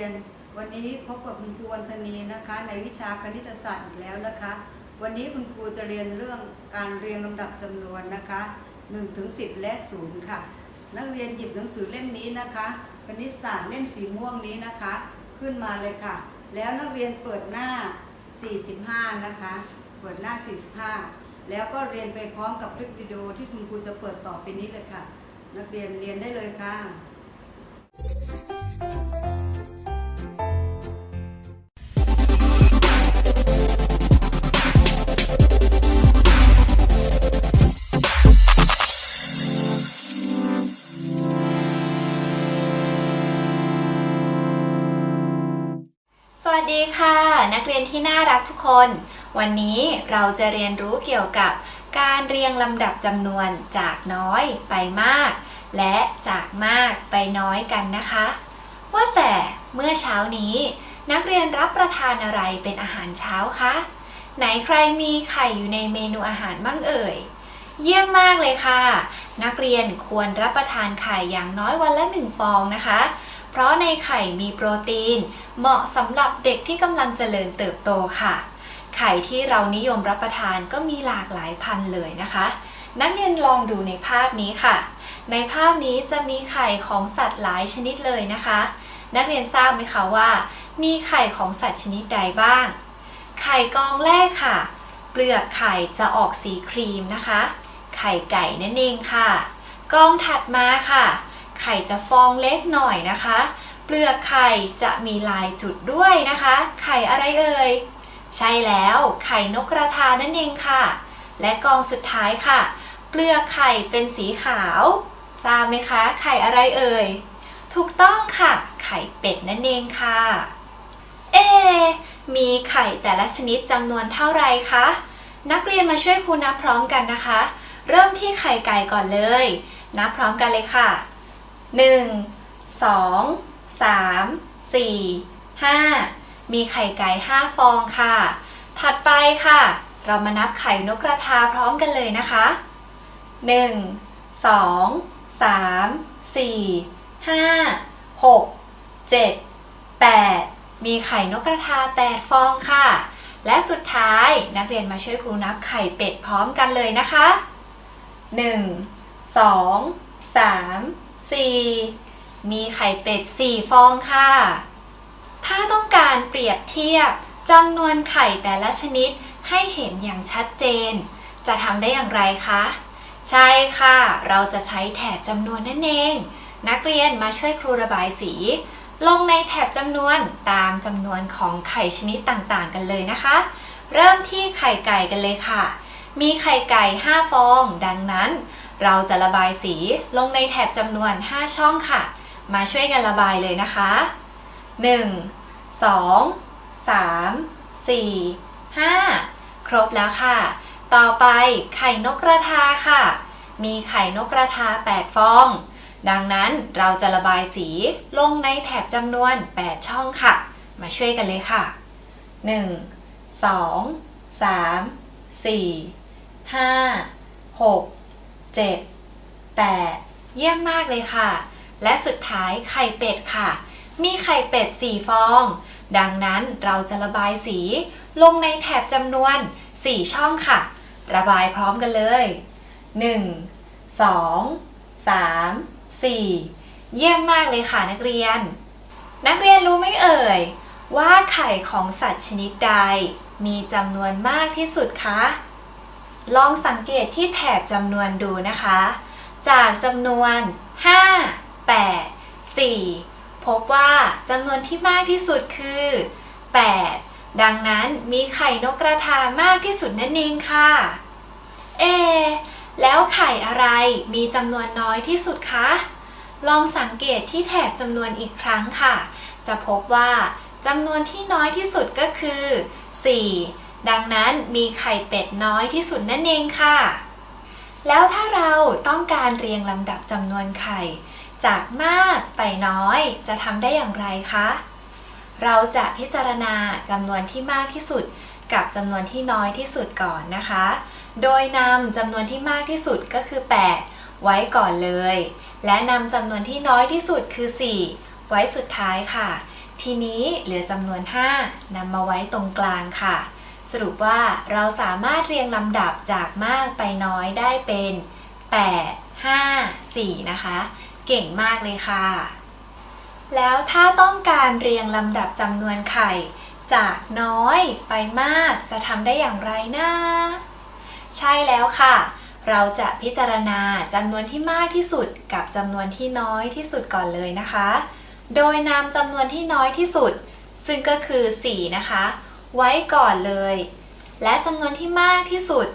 ียน วันนี้พบกับคุณครูวันธนีนะคะในวิชาคณิตศาสตร์อีกแล้วนะคะ วันนี้คุณครูจะเรียนเรื่องการเรียงลำดับจำนวนนะคะ1ถึง10 และ 0 ค่ะ นักเรียนหยิบหนังสือเล่มนี้นะคะคณิตศาสตร์เล่มสีม่วงนี้นะคะ ขึ้นมาเลยค่ะ แล้วนักเรียนเปิดหน้า 45 นะคะ เปิดหน้า 45 แล้วก็เรียนไปพร้อมกับคลิปวิดีโอที่คุณครูจะเปิดต่อไปนี้เลยค่ะ นักเรียนเรียนได้เลยค่ะส วัสดีค่ะ นักเรียนที่น่ารักทุกคน วันนี้เราจะเรียนรู้เกี่ยวกับการเรียงลำดับจำนวนจากน้อยไปมาก และจากมากไปน้อยกันนะคะ ว่าแต่เมื่อเช้านี้ นักเรียนรับประทานอะไรเป็นอาหารเช้าคะไหนใครมีไข่อยู่ในเมนูอาหารบ้างเอ่ย เยี่ยมมากเลยค่ะ นักเรียนควรรับประทานไข่อย่างน้อยวันละหนึ่งฟองนะคะ เพราะในไข่มีโปรตีน เหมาะสำหรับเด็กที่กำลังเจริญเติบโตค่ะ ไข่ที่เรานิยมรับประทานก็มีหลากหลายพันเลยนะคะ นักเรียนลองดูในภาพนี้ค่ะ ในภาพนี้จะมีไข่ของสัตว์หลายชนิดเลยนะคะ นักเรียนทราบไหมคะว่า มีไข่ของสัตว์ชนิดใดบ้าง ไข่กองแรกค่ะ เปลือกไข่จะออกสีครีมนะคะ ไข่ไก่นั่นเองค่ะ กองถัดมาค่ะ ไข่จะฟองเล็กหน่อยนะคะ เปลือกไข่จะมีลายจุดด้วยนะคะ ไข่อะไรเอ่ย ใช่แล้วไข่นกกระทานั่นเองค่ะ และกองสุดท้ายค่ะ เปลือกไข่เป็นสีขาวทราบไหมคะ ไข่อะไรเอ่ย ถูกต้องค่ะ ไข่เป็ดนั่นเองค่ะ เอ มีไข่แต่ละชนิดจำนวนเท่าไรคะ นักเรียนมาช่วยครูนับพร้อมกันนะคะ เริ่มที่ไข่ไก่ก่อนเลย นับพร้อมกันเลยค่ะ 1 2 3 4 5มีไข่ไก่5ฟองค่ะ ถัดไปค่ะ เรามานับไข่นกกระทาพร้อมกันเลยนะคะ1 2 3 4 5 6 7 8มีไข่นกกระทา8ฟองค่ะ และสุดท้ายนักเรียนมาช่วยครูนับไข่เป็ดพร้อมกันเลยนะคะ1 2 3 4 มีไข่เป็ด 4 ฟองค่ะ ถ้าต้องการเปรียบเทียบจำนวนไข่แต่ละชนิดให้เห็นอย่างชัดเจน จะทำได้อย่างไรคะ ใช่ค่ะ เราจะใช้แถบจำนวนนั่นเอง นักเรียนมาช่วยครูระบายสี ลงในแถบจำนวนตามจำนวนของไข่ชนิดต่างๆ กันเลยนะคะ เริ่มที่ไข่ไก่กันเลยค่ะ มีไข่ไก่ 5 ฟอง ดังนั้น เราจะระบายสีลงในแถบจำนวน 5 ช่องค่ะ มาช่วยกันระบายเลยนะคะ 1 2 3 4 5 ครบแล้วค่ะ ต่อไปไข่นกกระทาค่ะ มีไข่นกกระทา 8 ฟอง ดังนั้นเราจะระบายสีลงในแถบจำนวน 8 ช่องค่ะ มาช่วยกันเลยค่ะ 1 2 3 4 5 6 7 8 เยี่ยมมากเลยค่ะ และสุดท้ายไข่เป็ดค่ะ มีไข่เป็ด 4 ฟอง ดังนั้นเราจะระบายสีลงในแถบจำนวน 4 ช่องค่ะ ระบายพร้อมกันเลย 1 2 3 4 เยี่ยมมากเลยค่ะนักเรียน นักเรียนรู้ไหมเอ่ย ว่าไข่ของสัตว์ชนิดใด มีจำนวนมากที่สุดคะ ลองสังเกตที่แถบจำนวนดูนะคะ จากจำนวน 5 8 4 พบว่าจำนวนที่มากที่สุดคือ 8 ดังนั้นมีไข่นกกระทามากที่สุดนั่นเองค่ะ เอ แล้วไข่อะไรมีจำนวนน้อยที่สุดคะ ลองสังเกตที่แถบจำนวนอีกครั้งค่ะ จะพบว่าจำนวนที่น้อยที่สุดก็คือ 4 ดังนั้นมีไข่เป็ดน้อยที่สุดนั่นเองค่ะ แล้วถ้าเราต้องการเรียงลำดับจำนวนไข่ จากมากไปน้อยจะทำได้อย่างไรคะ เราจะพิจารณาจำนวนที่มากที่สุดกับจำนวนที่น้อยที่สุดก่อนนะคะ โดยนำจำนวนที่มากที่สุดก็คือ 8 ไว้ก่อนเลย และนำจำนวนที่น้อยที่สุดคือ 4 ไว้สุดท้ายค่ะ ทีนี้เหลือจำนวน 5นำมาไว้ตรงกลางค่ะ สรุปว่าเราสามารถเรียงลำดับจากมากไปน้อยได้เป็น 8 5 4 นะคะ เก่งมากเลยค่ะ แล้วถ้าต้องการเรียงลำดับจำนวนไข่ จากน้อยไปมากจะทำได้อย่างไรนะ ใช่แล้วค่ะ เราจะพิจารณาจำนวนที่มากที่สุดกับจำนวนที่น้อยที่สุดก่อนเลยนะคะ โดยนำจำนวนที่น้อยที่สุด ซึ่งก็คือ 4 นะคะ ไว้ก่อนเลย และจำนวนที่มากที่สุด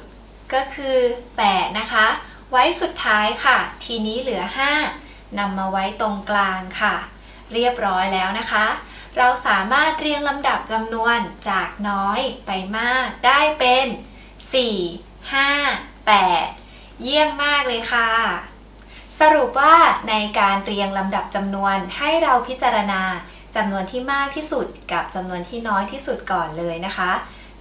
ก็คือ8นะคะ ไว้สุดท้ายค่ะ ทีนี้เหลือ 5นำมาไว้ตรงกลางค่ะ เรียบร้อยแล้วนะคะ เราสามารถเรียงลำดับจำนวนจากน้อยไปมากได้เป็น 4 5 8 เยี่ยมมากเลยค่ะสรุปว่าในการเรียงลำดับจำนวนให้เราพิจารณา จำนวนที่มากที่สุดกับจำนวนที่น้อยที่สุดก่อนเลยนะคะ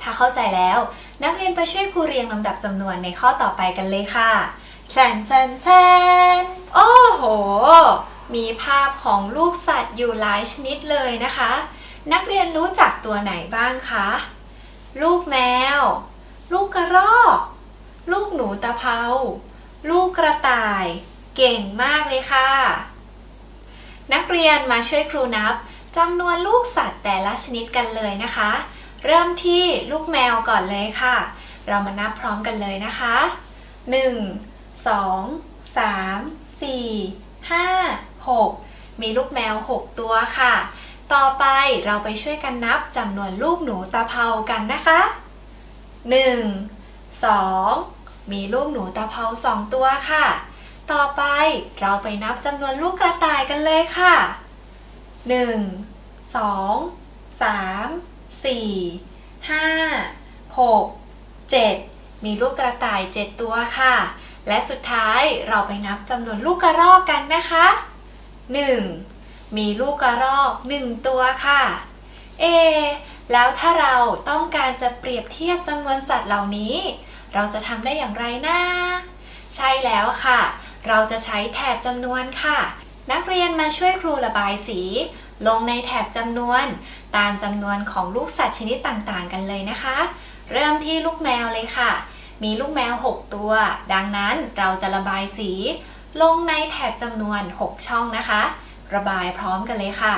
ถ้าเข้าใจแล้ว นักเรียนไปช่วยครูเรียงลำดับจำนวนในข้อต่อไปกันเลยค่ะแชนแชนแชนโอ้โห มีภาพของลูกสัตว์อยู่หลายชนิดเลยนะคะ นักเรียนรู้จักตัวไหนบ้างคะ ลูกแมว ลูกกระรอก ลูกหนูตะเภา ลูกกระต่าย เก่งมากเลยค่ะ นักเรียนมาช่วยครูนับ จำนวนลูกสัตว์แต่ละชนิดกันเลยนะคะ เริ่มที่ลูกแมวก่อนเลยค่ะ เรามานับพร้อมกันเลยนะคะ 1 2 3 4 5 6 มีลูกแมว 6 ตัวค่ะ ต่อไปเราไปช่วยกันนับจำนวนลูกหนูตาเภากันนะคะ 1 2 มีลูกหนูตาเภา 2 ตัวค่ะ ต่อไปเราไปนับจำนวนลูกกระต่ายกันเลยค่ะ 1 2 3 4 5 6 7มีลูกกระต่าย7ตัวค่ะ และสุดท้ายเราไปนับจำนวนลูกกระรอกกันนะคะ 1. มีลูกกระรอก1ตัวค่ะ เอ แล้วถ้าเราต้องการจะเปรียบเทียบจำนวนสัตว์เหล่านี้ เราจะทำได้อย่างไรนะ ใช่แล้วค่ะ เราจะใช้แถบจำนวนค่ะ นักเรียนมาช่วยครูระบายสี ลงในแถบจำนวน ตามจำนวนของลูกสัตว์ชนิดต่างๆ กันเลยนะคะ เริ่มที่ลูกแมวเลยค่ะ มีลูกแมว 6 ตัว ดังนั้นเราจะระบายสี ลงในแถบจำนวน 6 ช่องนะคะ ระบายพร้อมกันเลยค่ะ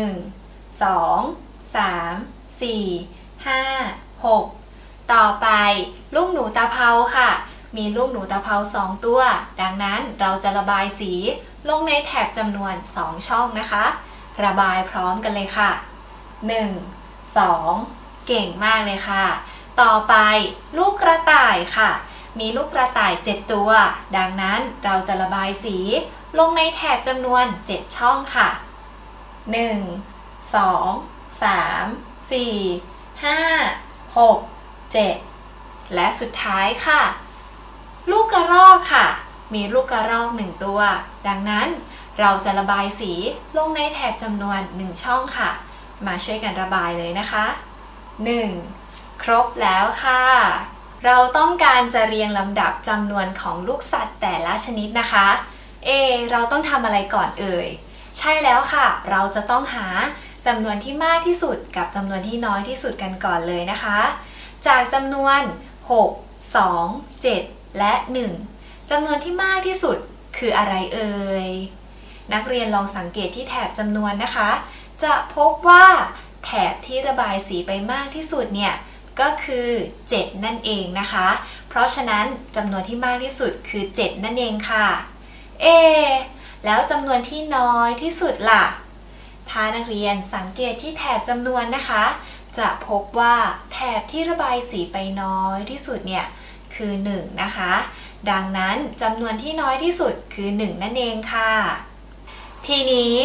1 2 3 4 5 6 ต่อไป ลูกหนูตาเภาค่ะ มีลูกหนูตาเภา2 ตัว ดังนั้นเราจะระบายสี ลงในแถบจำนวน 2 ช่องนะคะ ระบายพร้อมกันเลยค่ะ 1 2 เก่งมากเลยค่ะ ต่อไปลูกกระต่ายค่ะ มีลูกกระต่าย 7 ตัว ดังนั้นเราจะระบายสี ลงในแถบจำนวน 7 ช่องค่ะ 1 2 3 4 5 6 7 และสุดท้ายค่ะ ลูกกระรอกค่ะ มีลูกกระรอก1ตัว ดังนั้นเราจะระบายสีลงในแถบจำนวน 1 ช่องค่ะ มาช่วยกันระบายเลยนะคะ 1. ครบแล้วค่ะ เราต้องการจะเรียงลำดับจำนวนของลูกสัตว์แต่ละชนิดนะคะ เอ เราต้องทำอะไรก่อนเอ่ย ใช่แล้วค่ะ เราจะต้องหาจำนวนที่มากที่สุดกับจำนวนที่น้อยที่สุดกันก่อนเลยนะคะ จากจำนวน 6 2 7 และ 1 จำนวนที่มากที่สุดคืออะไรเอ่ย นักเรียนลองสังเกตที่แถบจำนวนนะคะ จะพบว่าแถบที่ระบายสีไปมากที่สุดเนี่ยก็คือ 7 นั่นเองนะคะ เพราะฉะนั้นจำนวนที่มากที่สุดคือ 7 นั่นเองค่ะ เอ แล้วจำนวนที่น้อยที่สุดล่ะ ถ้านักเรียนสังเกตที่แถบจำนวนนะคะ จะพบว่าแถบที่ระบายสีไปน้อยที่สุดเนี่ยคือ 1 นะคะ ดังนั้นจำนวนที่น้อยที่สุดคือ 1 นั่นเองค่ะ ทีนี้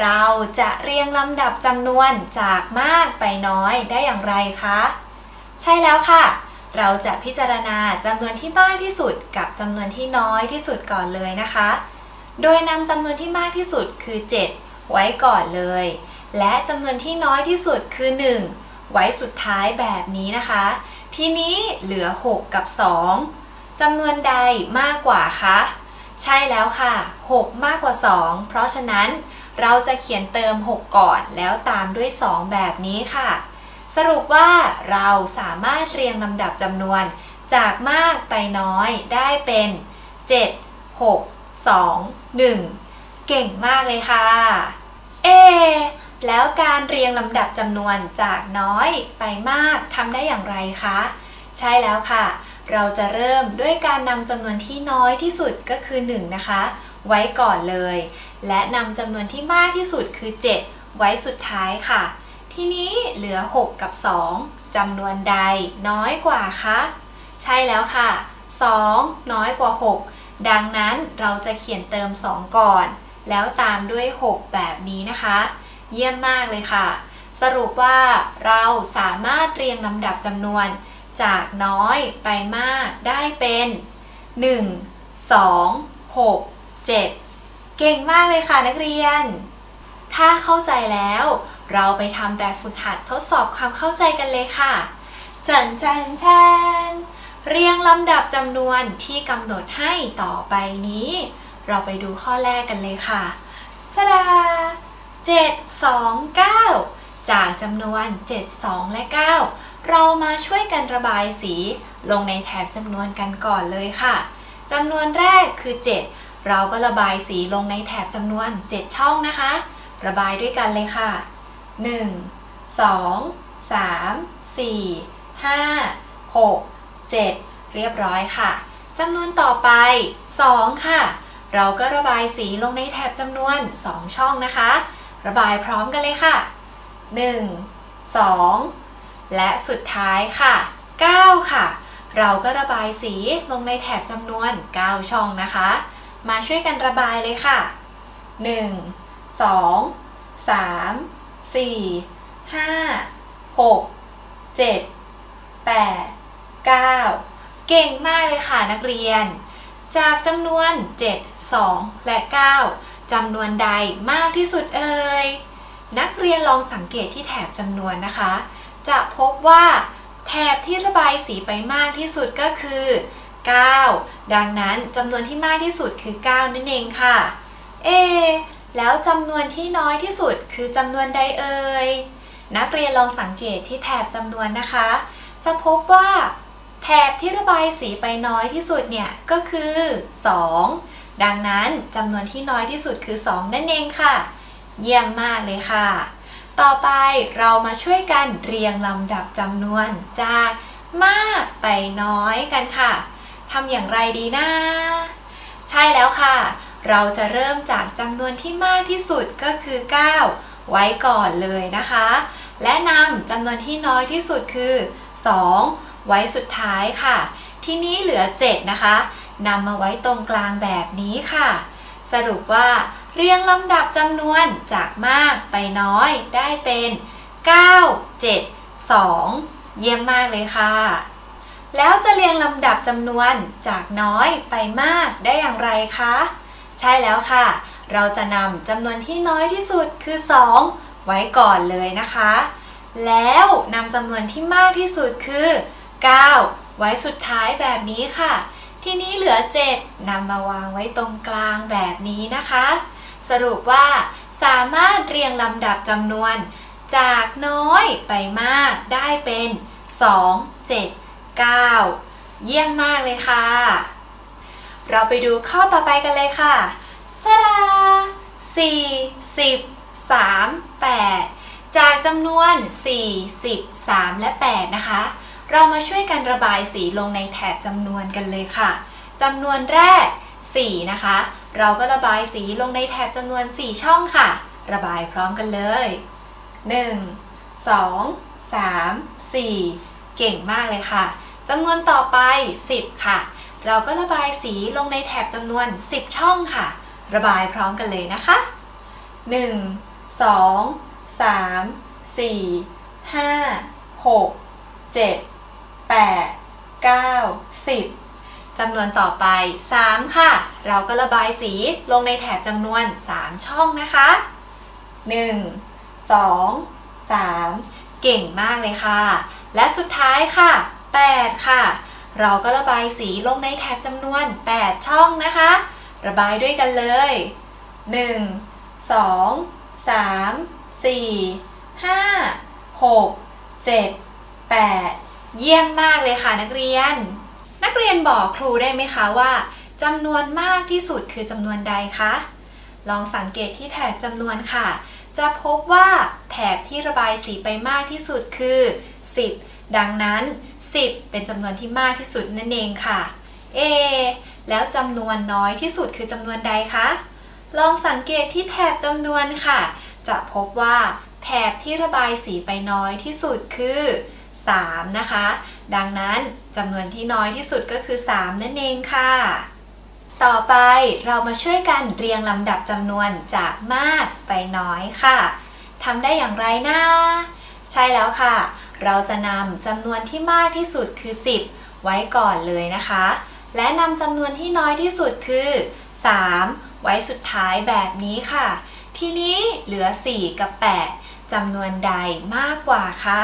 เราจะเรียงลำดับจำนวนจากมากไปน้อยได้อย่างไรคะ ใช่แล้วค่ะ เราจะพิจารณาจำนวนที่มากที่สุดกับจำนวนที่น้อยที่สุดก่อนเลยนะคะ โดยนำจำนวนที่มากที่สุดคือ 7 ไว้ก่อนเลย และจำนวนที่น้อยที่สุดคือ 1 ไว้สุดท้ายแบบนี้นะคะ ทีนี้เหลือ 6 กับ 2 จำนวนใดมากกว่าคะ ใช่แล้วค่ะ 6 มากกว่า 2 เพราะฉะนั้นเราจะเขียนเติม 6 ก่อนแล้วตามด้วย 2 แบบนี้ค่ะ สรุปว่าเราสามารถเรียงลำดับจำนวนจากมากไปน้อยได้เป็น 7 6 2 1 เก่งมากเลยค่ะ เอ แล้วการเรียงลำดับจำนวนจากน้อยไปมากทำได้อย่างไรคะ ใช่แล้วค่ะ เราจะเริ่มด้วยการนำจำนวนที่น้อยที่สุดก็คือ 1 นะคะ ไว้ก่อนเลย และนำจำนวนที่มากที่สุดคือ 7 ไว้สุดท้ายค่ะ ทีนี้เหลือ 6 กับ 2จำนวนใดน้อยกว่าคะใช่แล้วค่ะ 2 น้อยกว่า 6 ดังนั้นเราจะเขียนเติม 2 ก่อน แล้วตามด้วย 6 แบบนี้นะคะ เยี่ยมมากเลยค่ะ สรุปว่าเราสามารถเรียงลำดับจำนวน จากน้อยไปมากได้เป็น 1 2 6 7 เก่งมากเลยค่ะนักเรียน ถ้าเข้าใจแล้ว เราไปทำแบบฝึกหัดทดสอบความเข้าใจกันเลยค่ะ จันจันจันเรียงลำดับจำนวนที่กำหนดให้ต่อไปนี้ เราไปดูข้อแรกกันเลยค่ะจะดา7 2 9 จากจำนวน 7 2 และ 9 เรามาช่วยกันระบายสีลงในแถบจำนวนกันก่อนเลยค่ะจำนวนแรกคือ 7 เราก็ระบายสีลงในแถบจำนวน 7 ช่องนะคะ ระบายด้วยกันเลยค่ะ 1 2 3 4 5 6 7 เรียบร้อยค่ะจำนวนต่อไป 2 ค่ะ เราก็ระบายสีลงในแถบจำนวน 2 ช่องนะคะ ระบายพร้อมกันเลยค่ะ 1 2 และสุดท้ายค่ะ 9 ค่ะ เราก็ระบายสีลงในแถบจำนวน 9 ช่องนะคะ มาช่วยกันระบายเลยค่ะ 1 2 3 4 5 6 7 8 9 เก่งมากเลยค่ะนักเรียน จากจำนวน 7 2 และ 9จำนวนใดมากที่สุดเอ่ยนักเรียนลองสังเกตที่แถบจำนวนนะคะ จะพบว่าแถบที่ระบายสีไปมากที่สุดก็คือ 9 ดังนั้นจำนวนที่มากที่สุดคือ 9 นั่นเองค่ะ เอ แล้วจำนวนที่น้อยที่สุดคือจำนวนใดเอ่ย นักเรียนลองสังเกตที่แถบจำนวนนะคะ จะพบว่า แถบที่ระบายสีไปน้อยที่สุดเนี่ยก็คือ 2 ดังนั้นจำนวนที่น้อยที่สุดคือ 2 นั่นเองค่ะ เยี่ยมมากเลยค่ะ ต่อไปเรามาช่วยกันเรียงลำดับจำนวนจากมากไปน้อยกันค่ะทำอย่างไรดีนะ ใช่แล้วค่ะ เราจะเริ่มจากจำนวนที่มากที่สุดก็คือ 9 ไว้ก่อนเลยนะคะ และนำจำนวนที่น้อยที่สุดคือ 2 ไว้สุดท้ายค่ะ ที่นี้เหลือ 7 นะคะนำมาไว้ตรงกลางแบบนี้ค่ะ สรุปว่า เรียงลำดับจำนวนจากมากไปน้อยได้เป็น 9 7 2 เยี่ยมมากเลยค่ะ แล้วจะเรียงลำดับจำนวนจากน้อยไปมากได้อย่างไรคะ ใช่แล้วค่ะ เราจะนำจำนวนที่น้อยที่สุดคือ 2 ไว้ก่อนเลยนะคะ แล้วนำจำนวนที่มากที่สุดคือ 9 ไว้สุดท้ายแบบนี้ค่ะทีนี้เหลือ 7นำมาวางไว้ตรงกลางแบบนี้นะคะ สรุปว่า สามารถเรียงลำดับจำนวน จากน้อยไปมากได้เป็น 2 7 9 เยี่ยมมากเลยค่ะ เราไปดูข้อต่อไปกันเลยค่ะจ้าดา4 10 3 8 จากจำนวน4 10 3และ 8 นะคะ เรามาช่วยกันระบายสีลงในแถบจำนวนกันเลยค่ะจำนวนแรก 4 นะคะ เราก็ระบายสีลงในแถบจำนวน 4 ช่องค่ะ ระบายพร้อมกันเลย 1 2 3 4 เก่งมากเลยค่ะจำนวนต่อไป 10 ค่ะ เราก็ระบายสีลงในแถบจำนวน 10 ช่องค่ะ ระบายพร้อมกันเลยนะคะ 1 2 3 4 5 6 7 8 9 10 จำนวนต่อไป 3 ค่ะ เราก็ระบายสีลงในแถบจำนวน 3 ช่องนะคะ 1 2 3 เก่งมากเลยค่ะ และสุดท้ายค่ะ 8 ค่ะ เราก็ระบายสีลงในแถบจำนวน 8 ช่องนะคะ ระบายด้วยกันเลย1สองสามสี่ห้าหกเจ็ดแปดเยี่ยมมากเลยค่ะนักเรียน นักเรียนบอกครูได้ไหมคะว่าจำนวนมากที่สุดคือจำนวนใดคะ ลองสังเกตที่แถบจำนวนค่ะ จะพบว่าแถบที่ระบายสีไปมากที่สุดคือ 10 ดังนั้น 10 เป็นจำนวนที่มากที่สุดนั่นเองค่ะ เอ แล้วจำนวนน้อยที่สุดคือจำนวนใดคะ ลองสังเกตที่แถบจำนวนค่ะ จะพบว่าแถบที่ระบายสีไปน้อยที่สุดคือ 3 นะคะ ดังนั้นจำนวนที่น้อยที่สุดก็คือ 3 นั่นเองค่ะ ต่อไปเรามาช่วยกันเรียงลำดับจำนวนจากมากไปน้อยค่ะทำได้อย่างไรนะใช่แล้วค่ะ เราจะนำจำนวนที่มากที่สุดคือ 10 ไว้ก่อนเลยนะคะ และนำจำนวนที่น้อยที่สุดคือ 3 ไว้สุดท้ายแบบนี้ค่ะ ทีนี้เหลือ 4 กับ 8จำนวนใดมากกว่าคะ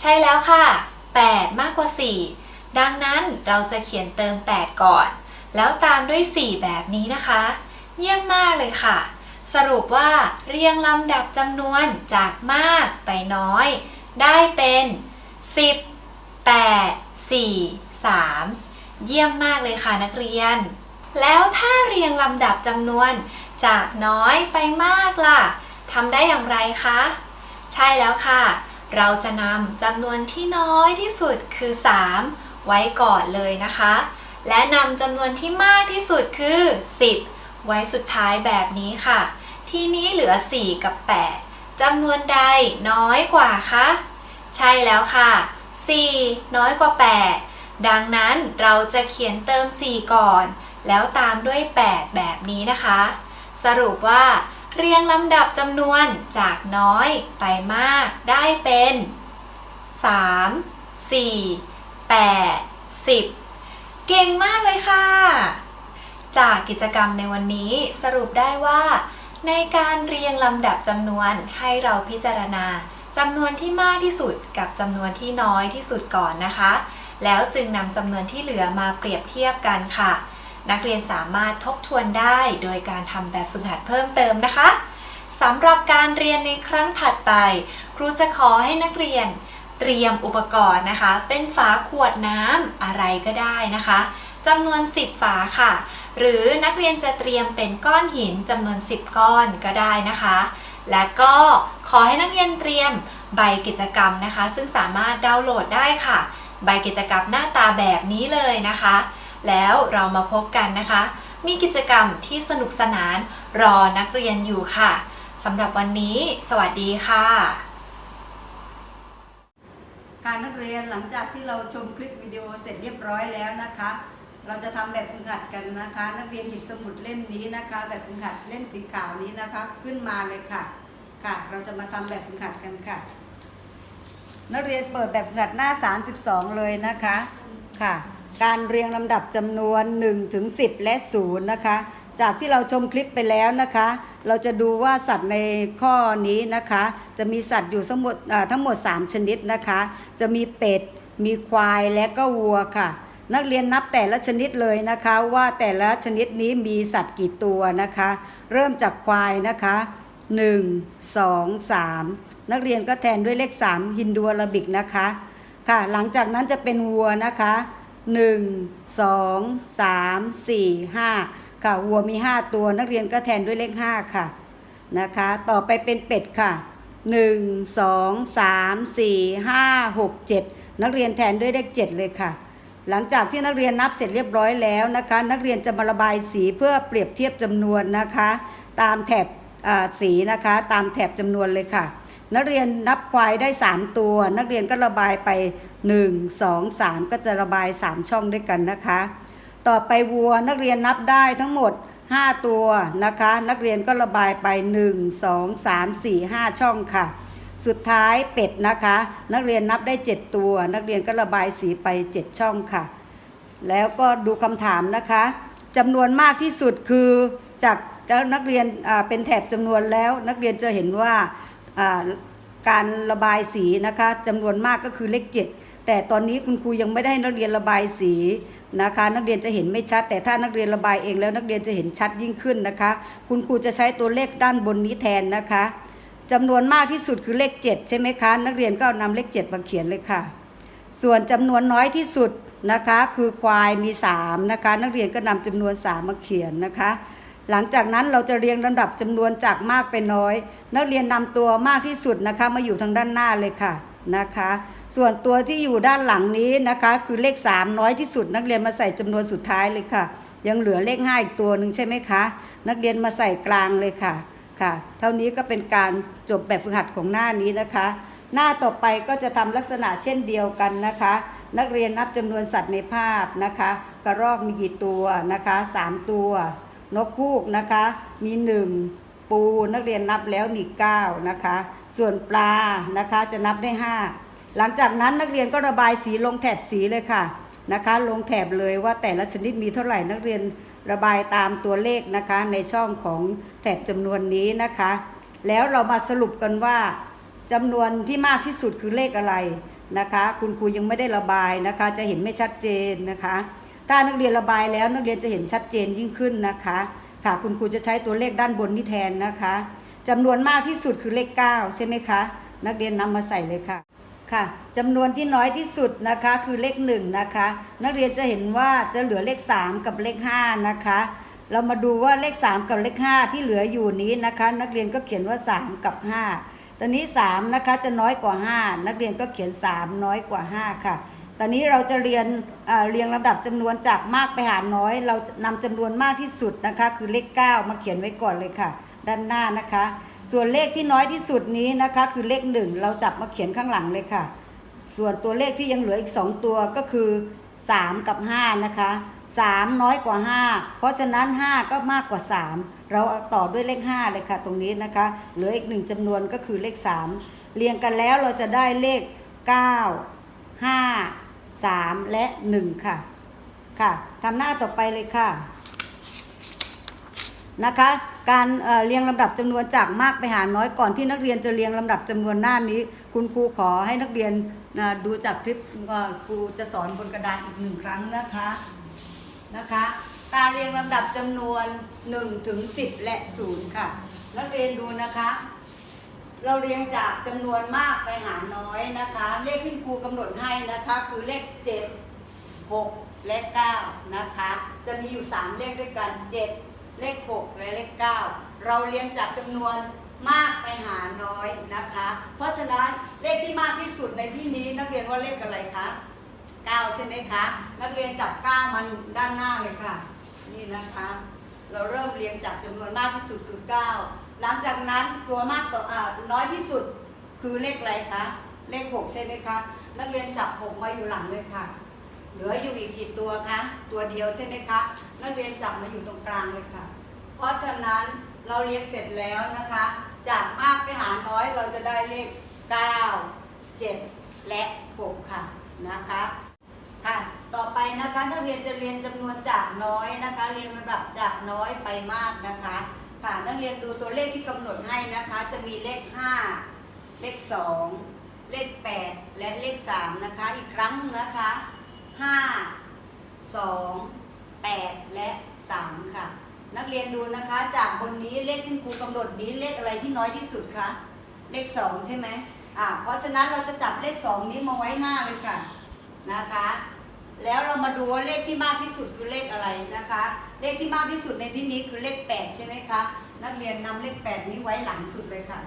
ใช่แล้วค่ะ 8 มากกว่า 4 ดังนั้นเราจะเขียนเติม 8 ก่อน แล้วตามด้วย 4 แบบนี้นะคะ เยี่ยมมากเลยค่ะ สรุปว่าเรียงลำดับจำนวนจากมากไปน้อย ได้เป็น 10 8 4 3 เยี่ยมมากเลยค่ะนักเรียน แล้วถ้าเรียงลำดับจำนวนจากน้อยไปมากล่ะทำได้อย่างไรคะ ใช่แล้วค่ะ เราจะนำจำนวนที่น้อยที่สุดคือ 3 ไว้ก่อนเลยนะคะ และนำจำนวนที่มากที่สุดคือ 10 ไว้สุดท้ายแบบนี้ค่ะ ทีนี้เหลือ 4 กับ 8จำนวนใดน้อยกว่าคะ ใช่แล้วค่ะ 4 น้อยกว่า 8 ดังนั้นเราจะเขียนเติม 4 ก่อน แล้วตามด้วย 8 แบบนี้นะคะ สรุปว่า เรียงลำดับจำนวนจากน้อยไปมากได้เป็น 3 4 8 10 เก่งมากเลยค่ะ จากกิจกรรมในวันนี้สรุปได้ว่า ในการเรียงลำดับจำนวนให้เราพิจารณาจำนวนที่มากที่สุดกับจำนวนที่น้อยที่สุดก่อนนะคะ แล้วจึงนำจำนวนที่เหลือมาเปรียบเทียบกันค่ะ นักเรียนสามารถทบทวนได้โดยการทำแบบฝึกหัดเพิ่มเติมนะคะสำหรับการเรียนในครั้งถัดไป ครูจะขอให้นักเรียนเตรียมอุปกรณ์นะคะ เป็นฝาขวดน้ำอะไรก็ได้นะคะจำนวน 10 ฝาค่ะ หรือนักเรียนจะเตรียมเป็นก้อนหินจำนวน 10 ก้อนก็ได้นะคะ และก็ขอให้นักเรียนเตรียมใบกิจกรรมนะคะ ซึ่งสามารถดาวน์โหลดได้ค่ะ ใบกิจกรรมหน้าตาแบบนี้เลยนะคะ แล้วเรามาพบกันนะคะ มีกิจกรรมที่สนุกสนานรอนักเรียนอยู่ค่ะสำหรับวันนี้ สวัสดีค่ะค่ะนักเรียนหลังจากที่เราชมคลิปวิดีโอเสร็จเรียบร้อยแล้วนะคะ เราจะทำแบบฝึกหัดกันนะคะ นักเรียนหยิบสมุดเล่มนี้นะคะ แบบฝึกหัดเล่มสีขาวนี้นะคะ ขึ้นมาเลยค่ะ ค่ะ เราจะมาทำแบบฝึกหัดกันค่ะ นักเรียนเปิดแบบฝึกหัดหน้า 32 เลยนะคะ ค่ะ การเรียงลำดับจำนวน 1 ถึง 10 และ0นะคะ จากที่เราชมคลิปไปแล้วนะคะ เราจะดูว่าสัตว์ในข้อนี้นะคะ จะมีสัตว์อยู่ทั้งหมดทั้งหมด 3 ชนิดนะคะ จะมีเป็ด มีควายและก็วัวค่ะ นักเรียนนับแต่ละชนิดเลยนะคะว่าแต่ละชนิดนี้มีสัตว์กี่ตัวนะคะ เริ่มจากควายนะคะ1 2 3นักเรียนก็แทนด้วยเลข3ฮินดูอาราบิกนะคะ ค่ะ หลังจากนั้นจะเป็นวัวนะคะ 1 2 3 4 5ค่ะวัวมี5ตัวนักเรียนก็แทนด้วยเลข5ค่ะนะคะ ต่อไปเป็นเป็ดค่ะ1 2 3 4 5 6 7นักเรียนแทนด้วยเลข7เลยค่ะ หลังจากที่นักเรียนนับเสร็จเรียบร้อยแล้วนะคะ นักเรียนจะมาระบายสีเพื่อเปรียบเทียบจำนวนนะคะ ตามแถบสีนะคะตามแถบจำนวนเลยค่ะ นักเรียนนับควายได้ 3 ตัว นักเรียนก็ระบายไป 1 2 3 ก็จะระบาย 3 ช่องด้วยกันนะคะ ต่อไปวัวนักเรียนนับได้ทั้งหมด 5 ตัวนะคะ นักเรียนก็ระบายไป 1 2 3 4 5 ช่องค่ะ สุดท้ายเป็ดนะคะ นักเรียนนับได้ 7 ตัว นักเรียนก็ระบายสีไป 7 ช่องค่ะ แล้วก็ดูคำถามนะคะจำนวนมากที่สุดคือจากนักเรียนเป็นแถบจำนวนแล้วนักเรียนจะเห็นว่าอ่าการระบายสีนะคะจำนวนมากก็คือเลข 7 แต่ตอนนี้คุณครูยังไม่ได้ให้นักเรียนระบายสีนะคะ นักเรียนจะเห็นไม่ชัด แต่ถ้านักเรียนระบายเองแล้วนักเรียนจะเห็นชัดยิ่งขึ้นนะคะ คุณครูจะใช้ตัวเลขด้านบนนี้แทนนะคะจำนวนมากที่สุดคือเลข 7 ใช่ไหมคะ นักเรียนก็เอานำเลข 7 มาเขียนเลยค่ะ ส่วนจำนวนน้อยที่สุดนะคะคือควายมี3นะคะนักเรียนก็นำจำนวน 3 มาเขียนนะคะ หลังจากนั้นเราจะเรียงลำดับจำนวนจากมากไปน้อย นักเรียนนำตัวมากที่สุดนะคะมาอยู่ทางด้านหน้าเลยค่ะนะคะ ส่วนตัวที่อยู่ด้านหลังนี้นะคะ คือเลข 3 น้อยที่สุด นักเรียนมาใส่จำนวนสุดท้ายเลยค่ะ ยังเหลือเลข5อีกตัวหนึ่งใช่ไหมคะ นักเรียนมาใส่กลางเลยค่ะค่ะ เท่านี้ก็เป็นการจบแบบฝึกหัดของหน้านี้นะคะ หน้าต่อไปก็จะทำลักษณะเช่นเดียวกันนะคะ นักเรียนนับจำนวนสัตว์ในภาพนะคะ กระรอกมีกี่ตัวนะคะสามตัวนกคูกนะคะมีหนึ่งปูนักเรียนนับแล้วมีเก้านะคะ ส่วนปลานะคะจะนับได้ห้า หลังจากนั้นนักเรียนก็ระบายสีลงแถบสีเลยค่ะนะคะ ลงแถบเลยว่าแต่ละชนิดมีเท่าไหร่นักเรียนระบายตามตัวเลขนะคะ ในช่องของแถบจำนวนนี้นะคะ แล้วเรามาสรุปกันว่าจำนวนที่มากที่สุดคือเลขอะไรนะคะ คุณครูยังไม่ได้ระบายนะคะ จะเห็นไม่ชัดเจนนะคะ ถ้านักเรียนระบายแล้วนักเรียนจะเห็นชัดเจนยิ่งขึ้นนะคะค่ะคุณครูจะใช้ตัวเลขด้านบนนี่แทนนะคะจำนวนมากที่สุดคือเลข 9 ใช่ไหมคะ นักเรียนนำมาใส่เลยค่ะ ค่ะจำนวนที่น้อยที่สุดนะคะคือเลข1นะคะ นักเรียนจะเห็นว่าจะเหลือเลข 3 กับเลข5นะคะ เรามาดูว่าเลข 3 กับเลข 5 ที่เหลืออยู่นี้นะคะ นักเรียนก็เขียนว่า 3 กับ 5 ตอนนี้3นะคะจะน้อยกว่า 5 นักเรียนก็เขียน 3 น้อยกว่า 5 ค่ะ ตอนนี้เราจะเรียนเอ่อเรียงลำดับจำนวนจากมากไปหาน้อย เรานำจำนวนมากที่สุดนะคะ คือเลข 9 มาเขียนไว้ก่อนเลยค่ะ ด้านหน้านะคะ ส่วนเลขที่น้อยที่สุดนี้นะคะ คือเลข1เราจับมาเขียนข้างหลังเลยค่ะ ส่วนตัวเลขที่ยังเหลืออีก 2 ตัวก็คือ 3 กับ 5 นะคะ 3 น้อยกว่า 5 เพราะฉะนั้น 5 ก็มากกว่า 3 เราเอาต่อด้วยเลข 5 เลยค่ะ ตรงนี้นะคะ เหลืออีกหนึ่งจำนวนก็คือเลข 3 เรียงกันแล้วเราจะได้เลข 9 5 3 และ 1 ค่ะ ค่ะทำหน้าต่อไปเลยค่ะ นะคะ การเเรียงลำดับจำนวนจากมากไปหาน้อยก่อนที่นักเรียนจะเรียงลำดับจำนวนหน้านี้ คุณครูขอให้นักเรียนดูจากคลิปก่อนครูจะสอนบนกระดานอีกหนึ่งครั้งนะคะนะคะการเรียงลำดับจำนวน1ถึง10 และ0ค่ะ นักเรียนดูนะคะ เราเรียงจากจำนวนมากไปหาน้อยนะคะ เลขที่ครูกำหนดให้นะคะคือเลข 7 6 และ 9 นะคะ จะมีอยู่ 3 เลขด้วยกัน 7 เลข 6 และเลข 9 เราเรียงจากจำนวนมากไปหาน้อยนะคะ เพราะฉะนั้นเลขที่มากที่สุดในที่นี้นักเรียนว่าเลขอะไรคะ 9 ใช่ไหมคะ นักเรียนจับ 9 มันด้านหน้าเลยค่ะ นี่นะคะ เราเริ่มเรียงจากจำนวนมากที่สุดคือ 9 หลังจากนั้นตัวมากต่ออน้อยที่สุดคือเลขอะไรคะ เลข 6 ใช่ไหมคะ นักเรียนจับ 6 มาอยู่หลังเลยค่ะ เหลืออยู่อีกกี่ตัวคะ ตัวเดียวใช่ไหมคะ นักเรียนจับมาอยู่ตรงกลางเลยค่ะ เพราะฉะนั้นเราเรียงเสร็จแล้วนะคะ จากมากไปหาน้อยเราจะได้เลข 9 7 และ 6 ค่ะนะคะค่ะ ต่อไปนะคะนักเรียนจะเรียนจำนวนจากน้อยนะคะ เรียนระดับจากน้อยไปมากนะคะ ค่ะนักเรียนดูตัวเลขที่กำหนดให้นะคะ จะมีเลข 5 เลข 2 เลข 8 และเลข 3 นะคะ อีกครั้งนะคะ 5 2 8 และ 3 ค่ะ นัก เรียนดูนะคะ จากบนนี้เลขที่ครูกำหนดนี้เลขอะไรที่น้อยที่สุดคะเลข2ใช่ไหมอ่าเพราะฉะนั้นเราจะจับเลข2นี้มาไว้หน้าเลยค่ะนะคะ แล้วเรามาดูว่าเลขที่มากที่สุดคือเลขอะไรนะคะ เลขที่มากที่สุดในที่นี้คือเลข8ใช่ไหมคะนักเรียนนำเลข8นี้ไว้หลังสุดเลยค่ะ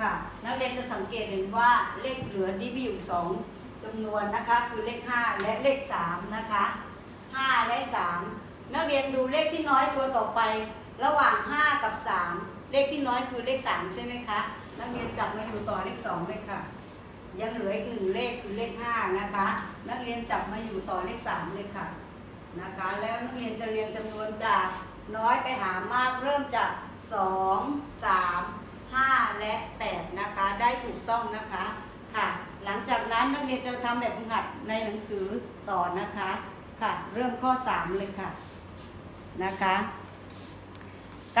ค่ะนักเรียนจะสังเกตเห็นว่าเลขเหลือดีมีอยู่สองจำนวนนะคะ คือเลข 5 และเลข 3 นะคะ 5 และ 3 นักเรียนดูเลขที่น้อยตัวต่อไป ระหว่าง 5 กับ 3 เลขที่น้อยคือเลข 3 ใช่ไหมคะ นักเรียนจับมาอยู่ต่อเลข2เลยค่ะ ยังเหลืออีกหนึ่งเลขคือเลข 5 นะคะ นักเรียนจับมาอยู่ต่อเลข 3 เลยค่ะนะคะ แล้วนักเรียนจะเรียงจำนวนจากน้อยไปหามากเริ่มจาก 2 3 5 และ 8 นะคะ ได้ถูกต้องนะคะค่ะ หลังจากนั้นนักเรียนจะทำแบบฝึกหัดในหนังสือต่อนะคะค่ะ เริ่มข้อ 3 เลยค่ะ นะคะ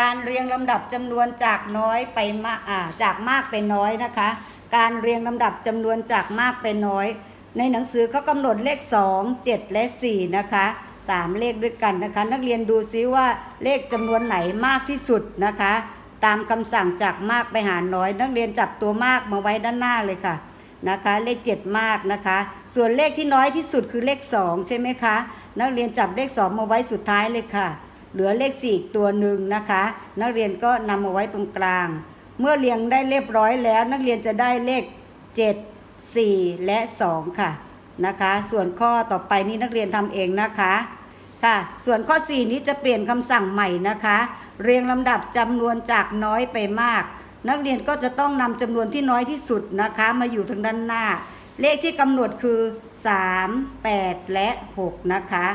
การเรียงลำดับจำนวนจากน้อยไปมากอ่าจากมากไปน้อยนะคะ การเรียงลำดับจำนวนจากมากไปน้อย ในหนังสือเขากำหนดเลข 2 7 และ 4 นะคะสามเลขด้วยกันนะคะ นักเรียนดูซิว่าเลขจำนวนไหนมากที่สุดนะคะ ตามคำสั่งจากมากไปหาน้อย นักเรียนจับตัวมากมาไว้ด้านหน้าเลยค่ะ นะคะเลข 7 มากนะคะ ส่วนเลขที่น้อยที่สุดคือเลข 2 ใช่ไหมคะ นักเรียนจับเลข 2 มาไว้สุดท้ายเลยค่ะ เหลือเลข 4 ตัวหนึ่งนะคะ นักเรียนก็นำมาไว้ตรงกลาง เมื่อเรียงได้เรียบร้อยแล้ว นักเรียนจะได้เลข 7 4 และ 2 ค่ะนะคะ ส่วนข้อต่อไปนี้นักเรียนทำเองนะคะค่ะ ส่วนข้อ 4 นี้จะเปลี่ยนคำสั่งใหม่นะคะ เรียงลำดับจำนวนจากน้อยไปมาก นักเรียนก็จะต้องนำจำนวนที่น้อยที่สุดนะคะ มาอยู่ทางด้านหน้า เลขที่กำหนดคือ 3 8 และ 6 นะคะ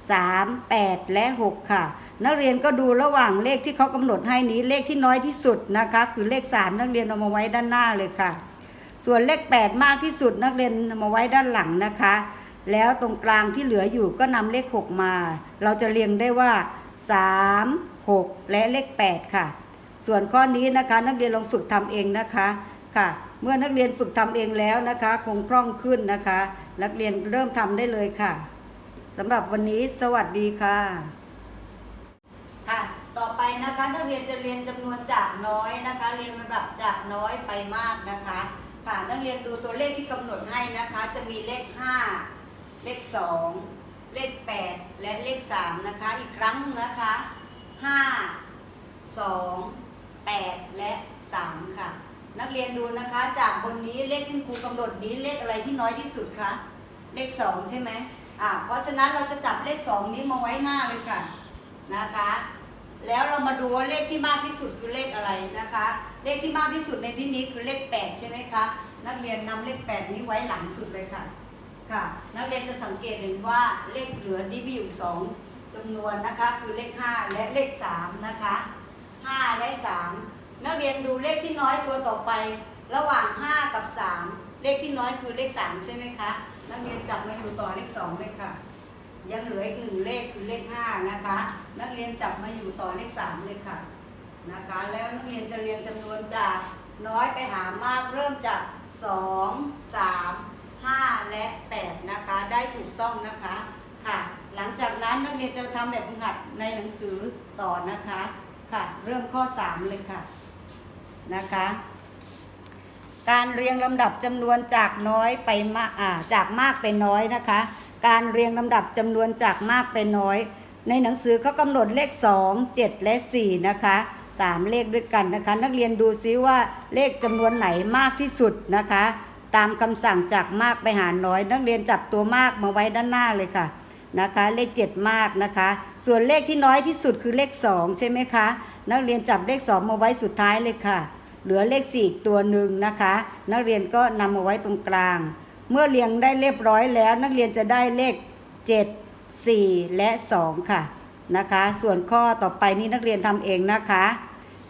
3 8 และ 6 ค่ะ นักเรียนก็ดูระหว่างเลขที่เขากำหนดให้นี้เลขที่น้อยที่สุดนะคะ คือเลข 3 นักเรียนเอามาไว้ด้านหน้าเลยค่ะ ส่วนเลข 8 มากที่สุดนักเรียนเอามาไว้ด้านหลังนะคะ แล้วตรงกลางที่เหลืออยู่ก็นำเลข 6 มา เราจะเรียงได้ว่า 3 6 และเลข 8 ค่ะ ส่วนข้อนี้นะคะนักเรียนลองฝึกทำเองนะคะค่ะ เมื่อนักเรียนฝึกทำเองแล้วนะคะ คงคล่องขึ้นนะคะ นักเรียนเริ่มทำได้เลยค่ะสำหรับวันนี้สวัสดีค่ะค่ะ ต่อไปนะคะนักเรียนจะเรียนจำนวนจากน้อยนะคะ เรียนระดับจากน้อยไปมากนะคะค่ะนักเรียนดูตัวเลขที่กำหนดให้นะคะ จะมีเลข 5 เลข 2 เลข 8 และเลข 3 นะคะ อีกครั้งหนึ่งนะคะ 5 2 8 และ 3 ค่ะ นักเรียนดูนะคะ จากบนนี้เลขที่ครูกำหนดนี้เลขอะไรที่น้อยที่สุดคะเลข 2 ใช่ไหมอ่าเพราะฉะนั้นเราจะจับเลข 2 นี้มาไว้หน้าเลยค่ะนะคะ แล้วเรามาดูว่าเลขที่มากที่สุดคือเลขอะไรนะคะ เลขที่มากที่สุดในที่นี้คือเลข 8 ใช่ไหมคะนักเรียนนำเลข 8 นี้ไว้หลังสุดเลยค่ะค่ะ นักเรียนจะสังเกตเห็นว่าเลขเหลือดีมีอยู่สองจำนวนนะคะ คือเลข 5 และเลข 3 นะคะ 5 และ 3 นักเรียนดูเลขที่น้อยตัวต่อไป ระหว่าง 5 กับ 3 เลขที่น้อยคือเลข 3 ใช่ไหมคะ นักเรียนจับมาอยู่ต่อเลข2เลยค่ะ ยังเหลืออีกหนึ่งเลขคือเลข 5 นะคะ นักเรียนจับมาอยู่ต่อเลข 3 เลยค่ะนะคะ แล้วนักเรียนจะเรียงจำนวนจากน้อยไปหามากเริ่มจาก 2 3 5 และ 8 นะคะ ได้ถูกต้องนะคะค่ะ หลังจากนั้นนักเรียนจะทำแบบฝึกหัดในหนังสือต่อนะคะ ค่ะ เริ่มข้อ 3 เลยค่ะนะคะ การเรียงลำดับจำนวนจากน้อยไปมากอ่าจากมากไปน้อยนะคะ การเรียงลำดับจำนวนจากมากไปน้อย ในหนังสือเขากำหนดเลข 2 7 และ 4 นะคะสามเลขด้วยกันนะคะ นักเรียนดูซิว่าเลขจำนวนไหนมากที่สุดนะคะ ตามคำสั่งจากมากไปหาน้อย นักเรียนจับตัวมากมาไว้ด้านหน้าเลยค่ะ นะคะเลข 7 มากนะคะ ส่วนเลขที่น้อยที่สุดคือเลข 2 ใช่ไหมคะ นักเรียนจับเลข 2 มาไว้สุดท้ายเลยค่ะ เหลือเลข4อีกตัวหนึ่งนะคะ นักเรียนก็นำมาไว้ตรงกลาง เมื่อเรียงได้เรียบร้อยแล้ว นักเรียนจะได้เลข 7 4 และ 2 ค่ะนะคะ ส่วนข้อต่อไปนี้นักเรียนทำเองนะคะ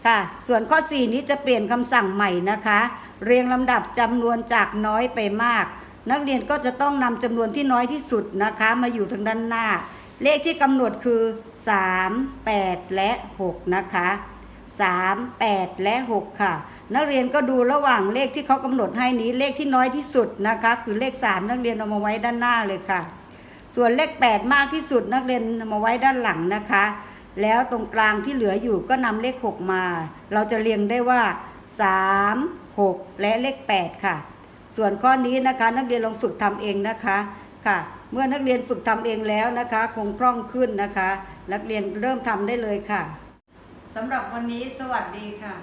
ค่ะ ส่วนข้อ 4 นี้จะเปลี่ยนคำสั่งใหม่นะคะ เรียงลำดับจำนวนจากน้อยไปมาก นักเรียนก็จะต้องนำจำนวนที่น้อยที่สุดนะคะ มาอยู่ทางด้านหน้า เลขที่กำหนดคือ 3 8 และ 6 นะคะ 3 8 และ 6 ค่ะ นักเรียนก็ดูระหว่างเลขที่เขากำหนดให้นี้เลขที่น้อยที่สุดนะคะ คือเลข 3 นักเรียนเอามาไว้ด้านหน้าเลยค่ะ ส่วนเลข 8 มากที่สุดนักเรียนมาไว้ด้านหลังนะคะ แล้วตรงกลางที่เหลืออยู่ก็นำเลข 6 มา เราจะเรียงได้ว่า 3 6 และเลข 8 ค่ะ ส่วนข้อนี้นะคะนักเรียนลองฝึกทำเองนะคะค่ะ เมื่อนักเรียนฝึกทำเองแล้วนะคะ คงคล่องขึ้นนะคะ นักเรียนเริ่มทำได้เลยค่ะสำหรับวันนี้สวัสดีค่ะ